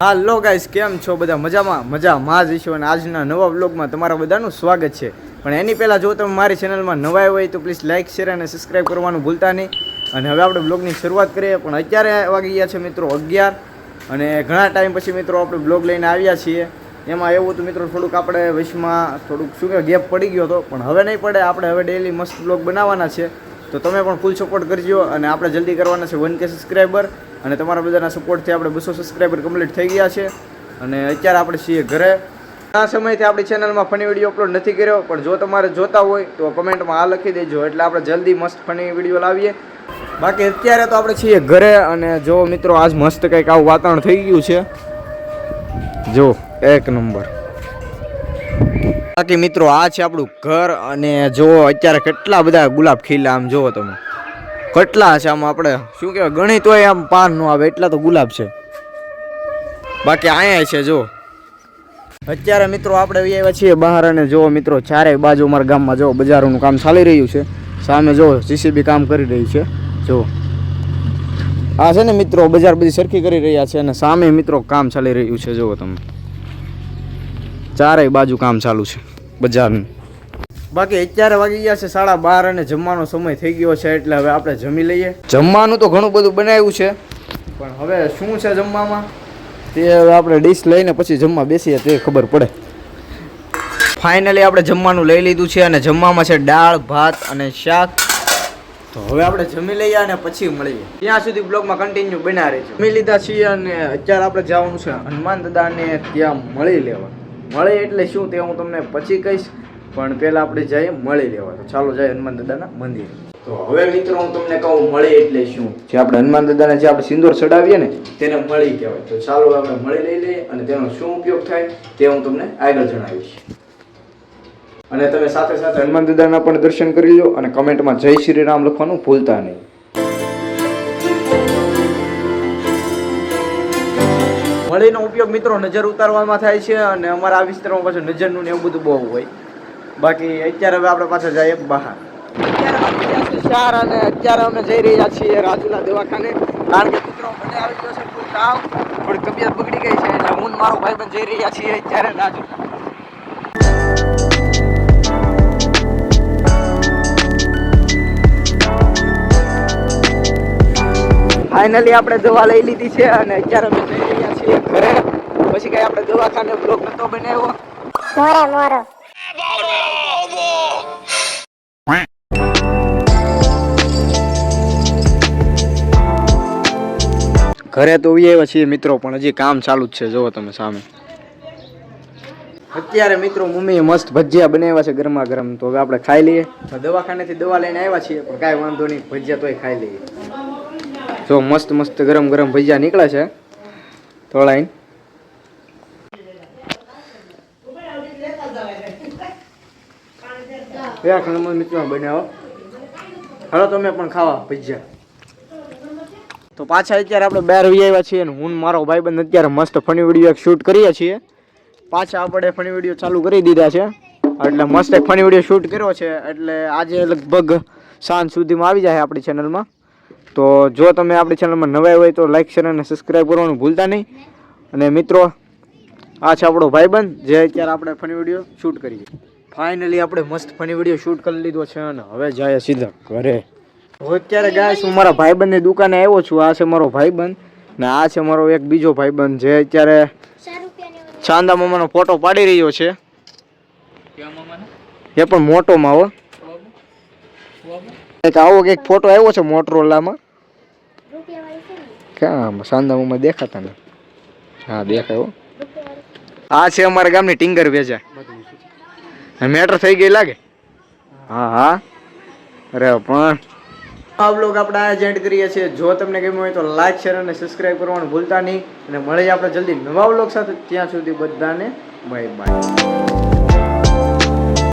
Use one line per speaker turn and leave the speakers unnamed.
હાલો guys, કેમ છો બધા? મજામાં? મજામાં જ છો અને આજના નવા વ્લોગમાં તમારા બધાનું સ્વાગત છે. પણ એની પહેલાં જો તમે મારી ચેનલમાં નવા હોય તો પ્લીઝ લાઇક શેર અને સબસ્ક્રાઈબ કરવાનું ભૂલતા નહીં. અને હવે આપણે બ્લોગની શરૂઆત કરીએ. પણ અત્યારે વાગી ગયા છે મિત્રો અગિયાર અને ઘણા ટાઈમ પછી મિત્રો આપણે બ્લોગ લઈને આવ્યા છીએ. એમાં એવું હતું મિત્રો, થોડુંક આપણે વચમાં થોડુંક શું કે ગેપ પડી ગયો હતો. પણ હવે નહીં પડે. આપણે હવે ડેલી મસ્ત બ્લોગ બનાવવાના છે. તો તમે પણ ફૂલ સપોર્ટ કરજો અને આપણે જલ્દી કરવાના છે. વન કે સબસ્ક્રાઈબર અને તમારા બધાના સપોર્ટથી આપણે બસો સબસ્ક્રાઈબર કમ્પ્લીટ થઈ ગયા છે. અને અત્યારે આપણે છીએ ઘરે. આ સમયથી આપણી ચેનલમાં ફની વીડિયો અપલોડ નથી કર્યો, પણ જો તમારે જોતા હોય તો કમેન્ટમાં આ લખી દેજો, એટલે આપણે જલ્દી મસ્ત ફની વીડિયો લાવીએ. બાકી અત્યારે તો આપણે છીએ ઘરે અને જો મિત્રો આજ મસ્ત કંઈક આવું વાતાવરણ થઈ ગયું છે. જો, એક નંબર. બાકી મિત્રો આ છે આપણું ઘર અને જો અત્યારે કેટલા બધા ગુલાબ ખીલા આમ જુઓ તમે. કેટલા છે આમ આપણે. શું કહેવાય, ગણિત હોય આમ પાન નો આવે, એટલા તો ગુલાબ છે. બાકી અહીંયા છે, જો. અત્યારે મિત્રો આપણે આવ્યા છીએ બહાર અને જો મિત્રો, ચારેય બાજુ અમારા ગામમાં જો બજારોનું કામ ચાલી રહ્યું છે. સામે જો જીસીબી કામ કરી રહી છે. જો. આ છે ને મિત્રો, બજાર બધી સરખી કરી રહ્યા છે અને સામે મિત્રો કામ ચાલી રહ્યું છે, જુઓ તમે. ચારેય બાજુ કામ ચાલુ છે, બજારનું. બાકી અત્યારે વાગી ગયા છે સાડા બાર અને જમવાનો સમય થઈ ગયો છે એટલે હવે આપણે જમી લઈએ. જમવાનું તો ઘણું બધું બનાવ્યું છે. પણ હવે શું છે જમવામાં? તે હવે આપણે ડીશ લઈને પછી જમવા બેસીએ તે ખબર પડે. ફાઇનલી આપણે જમવાનું લઈ લીધું છે અને જમવામાં છે દાળ ભાત અને શાક. તો હવે આપણે જમી લઈએ અને પછી મળીએ. ત્યાં સુધી બ્લોગમાં કન્ટિન્યુ બના રહેજો. જમી લીધા છીએ અને અત્યારે આપણે જવાનું છે હનુમાન દાદાને ત્યાં મળી લેવા. મળે એટલે શું તે હું તમને પછી કહીશ. પણ પેલા આપણે જઈએ મળી લેવા તો ચાલો જઈએ હનુમાન દાદાના મંદિર. તો હવે મિત્રો હું તમને કહું મળી એટલે શું? જે આપણે હનુમાન દાદાને જે આપણે સિંદૂર ચડાવીએ ને તેને મળી કહેવાય. તો ચાલો આપણે મળી લઈ લઈએ અને તેનો શું ઉપયોગ થાય તે હું તમને આગળ જણાવીશ. અને તમે સાથે સાથે હનુમાન દાદાના પણ દર્શન કરી લો અને કમેન્ટમાં જય શ્રી રામ લખવાનું ભૂલતા નહીં. મળીનો ઉપયોગ મિત્રો નજર ઉતારવામાં થાય છે અને અમારા આ વિસ્તારમાં પાછું નજરનું ને એવું બધું બહુ હોય. બાકી અત્યારે હવે આપણે પાછા જઈએ બહાર. ચાર અને અત્યારે અમે જઈ રહ્યા છીએ રાજુલા દવાખાને. કારણ કે મિત્રો મને આવી ગયો છે ફૂલ કામ થોડી તબિયત બગડી ગઈ છે એટલે હું મારો ભાઈ પણ જઈ રહ્યા છીએ અત્યારે રાજુલા. ફાઇનલી આપણે દવા લઈ લીધી છે અને અત્યારે અમે જઈ રહ્યા છીએ ઘરે. પછી કઈ આપણે દવાખાને બ્લોક નતો બનાવ્યો.
મોરે મોરો.
ઘરે તો આવ્યા છીએ મિત્રો, પણ હજી કામ ચાલુ જ છે. જુઓ તમે સામે. અત્યારે મિત્રો મમ્મીએ મસ્ત ભજીયા બનાવ્યા છે ગરમા ગરમ. તો હવે આપણે ખાઈ લઈએ. દવાખાનેથી દવા લઈને આવ્યા છીએ, પણ કાંઈ વાંધો નહીં, ભજીયા તોય ખાઈ લઈએ. જો મસ્ત મસ્ત ગરમ ગરમ ભજીયા નીકળે છે. તોળાઈને એક નંબર મિત્રો બનાવો? હાલો, તમે પણ ખાવા ભજીયા. તો પાછા અત્યારે આપણે બહાર આવી આવ્યા છીએ અને હું મારો ભાઈબંધ અત્યારે મસ્ત ફની વીડિયો શૂટ કરીએ છીએ. પાછા આપણે ફની વીડિયો ચાલુ કરી દીધા છે. એટલે મસ્ત એક ફની વીડિયો શૂટ કર્યો છે. એટલે આજે લગભગ સાંજ સુધીમાં આવી જાય આપણી ચેનલમાં તો જો તમે આપણી ચેનલમાં નવા હોય તો લાઈક શેર અને સબસ્ક્રાઈબ કરવાનું ભૂલતા નહીં. અને મિત્રો, આ છે આપણો ભાઈબંધ જે અત્યારે આપણે ફની વીડિયો શૂટ કરીએ. ફાઇનલી આપણે મસ્ત ફની વીડિયો શૂટ કરી લીધો છે અને હવે જાય સીધા ઘરે. હું અત્યારે ગાય હું મારા ભાઈબંધની દુકાને આવ્યો છું. આ છે મારો ભાઈબંધ ને આ છે મારો એક બીજો ભાઈબંધ જે અત્યારે ચાંદા મામાનો ફોટો પાડી રહ્યો છે. એ પણ મોટોમાં હો. એક આવો એક ફોટો આવ્યો છે મોટરોલામાં. ક્યાં ચાંદા મામા દેખાતા ને? હા દેખાય હો. આ છે અમારા ગામની ટિંગર વેજા. મેટર થઈ ગઈ લાગે? હા હા. અરે પણ આ બ્લોગ આપણે આ એન્ડ કરીએ છીએ. જો તમને ગમ્યું હોય તો લાઈક શેર અને સબસ્ક્રાઇબ કરવાનું ભૂલતા નહીં. અને મળીએ આપણે જલ્દી નવા બ્લોગ સાથે. ત્યાં સુધી બધાને બાય બાય